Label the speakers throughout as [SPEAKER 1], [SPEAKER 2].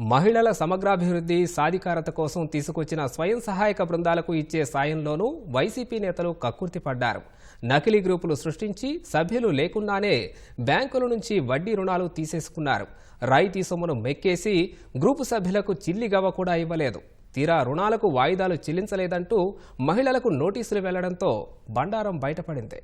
[SPEAKER 1] మహిళల సమగ్రాభివృద్ధి సాధికారత కోసం తీసుకొచ్చిన స్వయం సహాయక బృందాలకు ఇచ్చే సాయంలోనూ వైసీపీ నేతలు కక్కుర్తి పడ్డారు. నకిలీ గ్రూపులు సృష్టించి సభ్యులు లేకుండానే బ్యాంకుల నుంచి వడ్డీ రుణాలు తీసేసుకున్నారు. రాయితీ సొమ్మును మెక్కేసి గ్రూపు సభ్యులకు చిల్లిగవ్వ కూడా ఇవ్వలేదు. తీరా రుణాలకు వాయిదాలు చెల్లించలేదంటూ మహిళలకు నోటీసులు వెళ్ళడంతో బండారం బయటపడింది.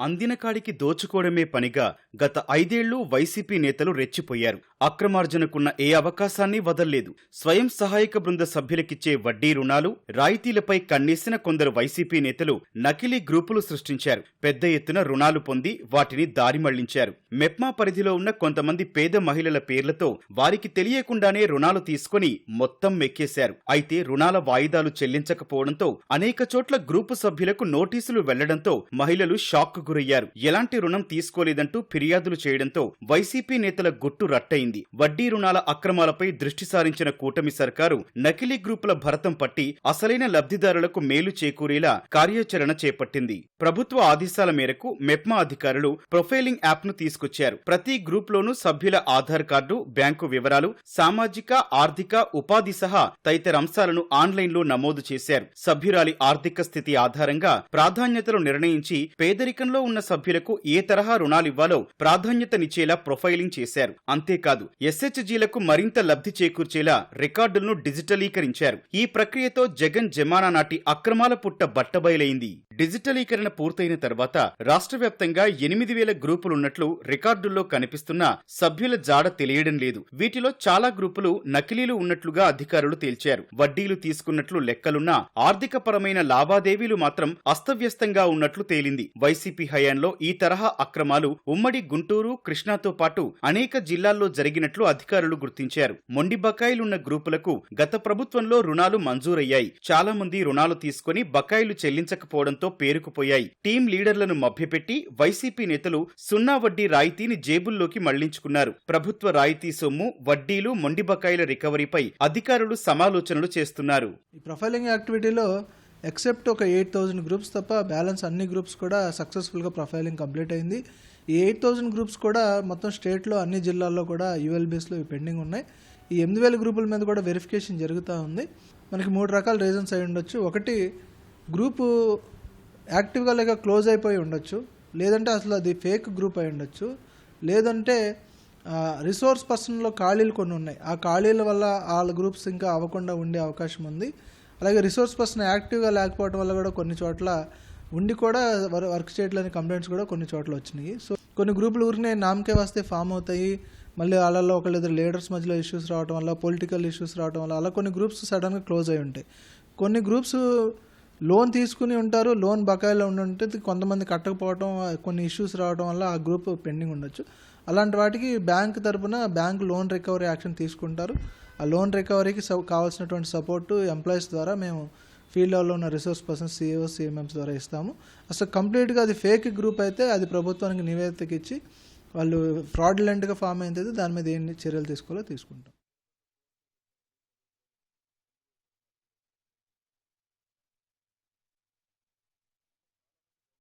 [SPEAKER 2] అందిన కాడికి దోచుకోవడమే పనిగా గత ఐదేళ్ళు వైసీపీ నేతలు రెచ్చిపోయారు. అక్రమార్జనకున్న ఏ అవకాశాన్ని వదల్లేదు. స్వయం సహాయక బృంద సభ్యులకిచ్చే వడ్డీ రుణాలు రాయితీలపై కన్నేసిన కొందరు వైసీపీ నేతలు నకిలీ గ్రూపులు సృష్టించారు. పెద్ద ఎత్తున రుణాలు పొంది వాటిని దారి మళ్ళించారు. మెప్మా పరిధిలో ఉన్న కొంతమంది పేద మహిళల పేర్లతో వారికి తెలియకుండానే రుణాలు తీసుకుని మొత్తం మెక్కేశారు. అయితే రుణాల వాయిదాలు చెల్లించకపోవడంతో అనేక చోట్ల గ్రూపు సభ్యులకు నోటీసులు వెళ్ళడంతో మహిళలు షాక్ గురయ్యారు. ఎలాంటి రుణం తీసుకోలేదంటూ ఫిర్యాదులు చేయడంతో వైసీపీ నేతల గుట్టు రట్టయింది. వడ్డీ రుణాల అక్రమాలపై దృష్టి సారించిన కూటమి సర్కారు నకిలీ గ్రూపుల భరతం పట్టి అసలైన లబ్ధిదారులకు మేలు చేకూరేలా కార్యాచరణ చేపట్టింది. ప్రభుత్వ ఆదేశాల మేరకు మెప్మా అధికారులు ప్రొఫైలింగ్ యాప్ను తీసుకొచ్చారు. ప్రతి గ్రూప్ లోనూ సభ్యుల ఆధార్ కార్డు బ్యాంకు వివరాలు సామాజిక ఆర్థిక ఉపాధి సహా తదితర అంశాలను ఆన్లైన్లో నమోదు చేశారు. సభ్యురాలి ఆర్థిక స్థితి ఆధారంగా ప్రాధాన్యతలు నిర్ణయించి పేదరికంలో ఉన్న సభ్యులకు ఏ తరహా రుణాలివ్వాలో ప్రాధాన్యతనిచ్చేలా ప్రొఫైలింగ్ చేశారు. అంతేకాదు ఎస్హెచ్జీలకు మరింత లబ్ధి చేకూర్చేలా రికార్డులను డిజిటలీకరించారు. ఈ ప్రక్రియతో జగన్ జమానా నాటి అక్రమాల పుట్ట బట్టబయలైంది. డిజిటలీకరణ పూర్తయిన తర్వాత రాష్ట్ర వ్యాప్తంగా ఎనిమిది వేల గ్రూపులున్నట్లు రికార్డుల్లో కనిపిస్తున్న సభ్యుల జాడ తెలియడం లేదు. వీటిలో చాలా గ్రూపులు నకిలీలు ఉన్నట్లుగా అధికారులు తేల్చారు. వడ్డీలు తీసుకున్నట్లు లెక్కలున్నా ఆర్థిక పరమైన లావాదేవీలు మాత్రం అస్తవ్యస్తంగా ఉన్నట్లు తేలింది. వైసీపీ హయాంలో ఈ తరహా అక్రమాలు ఉమ్మడి గుంటూరు కృష్ణాతో పాటు అనేక జిల్లాల్లో జరిగినట్లు అధికారులు గుర్తించారు. మొండి బకాయిలున్న గ్రూపులకు గత ప్రభుత్వంలో రుణాలు మంజూరయ్యాయి. చాలా మంది రుణాలు తీసుకుని బకాయిలు చెల్లించకపోవడంతో పేరుకుపోయాయి. టీం లీడర్లను మభ్యపెట్టి వైసీపీ నేతలు సున్నా వడ్డీ రాయితీని జేబుల్లోకి మళ్ళించుకున్నారు. ప్రభుత్వ రాయితీ సొమ్ము వడ్డీలు మొండి బకాయిల రికవరీపై అధికారులు సమాలోచనలు చేస్తున్నారు.
[SPEAKER 3] ఈ ప్రొఫైలింగ్ యాక్టివిటీలో ఎక్సెప్ట్ ఒక ఎయిట్ థౌజండ్ గ్రూప్స్ తప్ప బ్యాలెన్స్ అన్ని గ్రూప్స్ కూడా సక్సెస్ఫుల్గా ప్రొఫైలింగ్ కంప్లీట్ అయింది. ఈ ఎయిట్ థౌజండ్ గ్రూప్స్ కూడా మొత్తం స్టేట్లో అన్ని జిల్లాల్లో కూడా యూఎల్బీస్లో పెండింగ్ ఉన్నాయి. ఈ ఎనిమిది వేల గ్రూపుల మీద కూడా వెరిఫికేషన్ జరుగుతూ ఉంది. మనకి మూడు రకాల రీజన్స్ అయి ఉండొచ్చు. ఒకటి గ్రూపు యాక్టివ్గా లేక క్లోజ్ అయిపోయి ఉండొచ్చు. లేదంటే అసలు అది ఫేక్ గ్రూప్ అయి ఉండొచ్చు. లేదంటే రిసోర్స్ పర్సన్లో ఖాళీలు కొన్ని ఉన్నాయి. ఆ ఖాళీల వల్ల వాళ్ళ గ్రూప్స్ ఇంకా అవ్వకుండా ఉండే అవకాశం ఉంది. అలాగే రిసోర్స్ పర్సన్ యాక్టివ్గా లేకపోవడం వల్ల కూడా కొన్ని చోట్ల ఉండి కూడా వర్- వర్క్ చేయట్లేని కంప్లైంట్స్ కూడా కొన్ని చోట్ల వచ్చినాయి. సో కొన్ని గ్రూపులు ఊరినే నామకే వస్తే ఫామ్ అవుతాయి. మళ్ళీ వాళ్ళలో ఒకళ్ళిద్దరు లీడర్స్ మధ్యలో ఇష్యూస్ రావడం వల్ల పొలిటికల్ ఇష్యూస్ రావడం వల్ల అలా కొన్ని గ్రూప్స్ సడన్గా క్లోజ్ అయి ఉంటాయి. కొన్ని గ్రూప్స్ లోన్ తీసుకుని ఉంటారు లోన్ బకాయిలో ఉండి ఉంటే కొంతమంది కట్టకపోవడం కొన్ని ఇష్యూస్ రావడం వల్ల ఆ గ్రూప్ పెండింగ్ ఉండొచ్చు. అలాంటి వాటికి బ్యాంక్ తరపున బ్యాంక్ లోన్ రికవరీ యాక్షన్ తీసుకుంటారు. ఆ లోన్ రికవరీకి స- కావాల్సినటువంటి సపోర్టు ఎంప్లాయీస్ ద్వారా మేము ఫీల్డ్ లెవెల్లో ఉన్న రిసోర్స్ పర్సన్స్ సిఇఓ సిఎంఎంస్ ద్వారా ఇస్తాము. అసలు కంప్లీట్గా అది ఫేక్ గ్రూప్ అయితే అది ప్రభుత్వానికి నివేదిక ఇచ్చి వాళ్ళు ఫ్రాడ్లెంట్గా ఫామ్ అయితే దాని మీద ఏం చర్యలు తీసుకోవాలో తీసుకుంటాం.